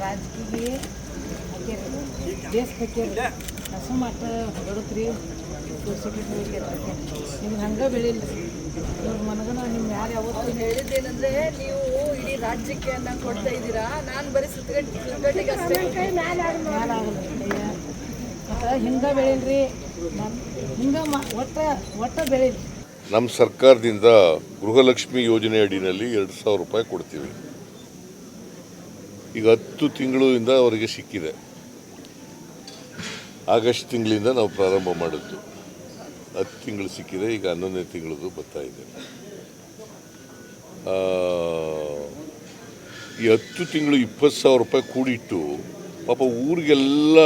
ರಾಜಕೀಯ ಹಾಕ್ಯಾರ ದೇಶ ಹಾಕ್ಯಾರ ಹಸು ಮಾಟ ಹೊಡತ್ರಿ ನಿಮ್ಗೆ ಹಂಗೆ ಬೆಳಿಲ್ಲ ಇವ್ರ ಮನಗನ ನಿಮ್ಗೆ ಯಾರು ಯಾವತ್ತು ಹೇಳಿದ್ದೇನೆಂದ್ರೆ ನೀವು ಇಡೀ ರಾಜ್ಯಕ್ಕೆ ಅನ್ನ ಕೊಡ್ತಾ ಇದ್ದೀರಾ? ನಾನು ಬರೀ ಸುತ್ತಗಟ್ಟಿ ಸುತ್ತಗಟ್ಟಿಗೆ ಅಷ್ಟೇ. ಮತ್ತು ಹಿಂಗೆ ಬೆಳಿಲ್ರಿ. ಹಿಂಗೆ ಮ ಒಟ್ಟ ಒಟ್ಟ ಬೆಳಿಲ್ರಿ. ನಮ್ಮ ಸರ್ಕಾರದಿಂದ ಗೃಹಲಕ್ಷ್ಮಿ ಯೋಜನೆ ಅಡಿನಲ್ಲಿ ಎರಡು ಸಾವಿರ ರೂಪಾಯಿ ಕೊಡ್ತೀವಿ. ಈಗ ಹತ್ತು ತಿಂಗಳಿಂದ ಅವರಿಗೆ ಸಿಕ್ಕಿದೆ. ಆಗಸ್ಟ್ ತಿಂಗಳಿಂದ ನಾವು ಪ್ರಾರಂಭ ಮಾಡಿದ್ದು. ಹತ್ತು ತಿಂಗಳು ಸಿಕ್ಕಿದೆ, ಈಗ ಹನ್ನೊಂದನೇ ತಿಂಗಳದು ಬರ್ತಾ ಇದೆ. ಈ ಹತ್ತು ತಿಂಗಳು ಇಪ್ಪತ್ತು ಸಾವಿರ ರೂಪಾಯಿ ಕೂಡಿಟ್ಟು ಪಾಪ ಊರಿಗೆಲ್ಲ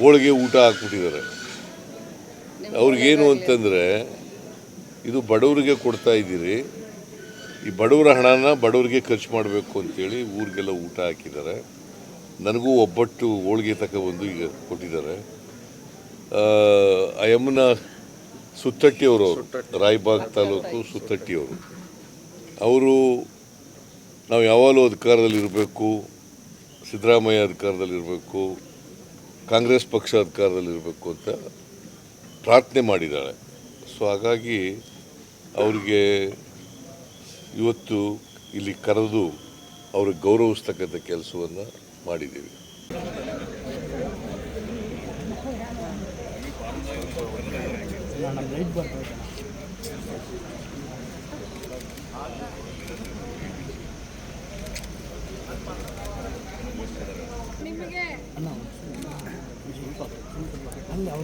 ಹೋಳಿಗೆ ಊಟ ಹಾಕ್ಬಿಟ್ಟಿದ್ದಾರೆ. ಅವ್ರಿಗೇನು ಅಂತಂದರೆ, ಇದು ಬಡವರಿಗೆ ಕೊಡ್ತಾ ಇದ್ದೀರಿ ಈ ಬಡವರ ಹಣನ ಬಡವರಿಗೆ ಖರ್ಚು ಮಾಡಬೇಕು ಅಂತೇಳಿ ಊರಿಗೆಲ್ಲ ಊಟ ಹಾಕಿದ್ದಾರೆ. ನನಗೂ ಒಬ್ಬಟ್ಟು ಹೋಳಿಗೆ ತಗೊಬಂದು ಈಗ ಕೊಟ್ಟಿದ್ದಾರೆ. ಅಯ್ಯಮ್ಮನ ಸುತ್ತಟ್ಟಿಯವರು ಅವರು ರಾಯಬಾಗ್ ತಾಲೂಕು ಸುತ್ತಟ್ಟಿಯವರು. ಅವರು ನಾವು ಯಾವಾಗಲೂ ಅಧಿಕಾರದಲ್ಲಿರಬೇಕು ಸಿದ್ದರಾಮಯ್ಯ ಅಧಿಕಾರದಲ್ಲಿರಬೇಕು ಕಾಂಗ್ರೆಸ್ ಪಕ್ಷ ಅಧಿಕಾರದಲ್ಲಿರಬೇಕು ಅಂತ ಪ್ರಾರ್ಥನೆ ಮಾಡಿದ್ದಾಳೆ ಸೊ ಹಾಗಾಗಿ ಅವರಿಗೆ ಇವತ್ತು ಇಲ್ಲಿ ಕರೆದು ಅವ್ರಿಗೆ ಗೌರವಿಸ್ತಕ್ಕಂಥ ಕೆಲಸವನ್ನು ಮಾಡಿದ್ದೀವಿ.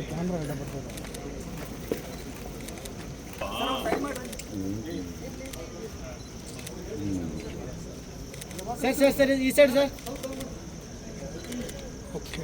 ಕ್ಯಾಮ್ರಾ ಸರ್ ಸರ್ ಸರ್ ಈ ಸೈಡ್ ಸರ್ ಓಕೆ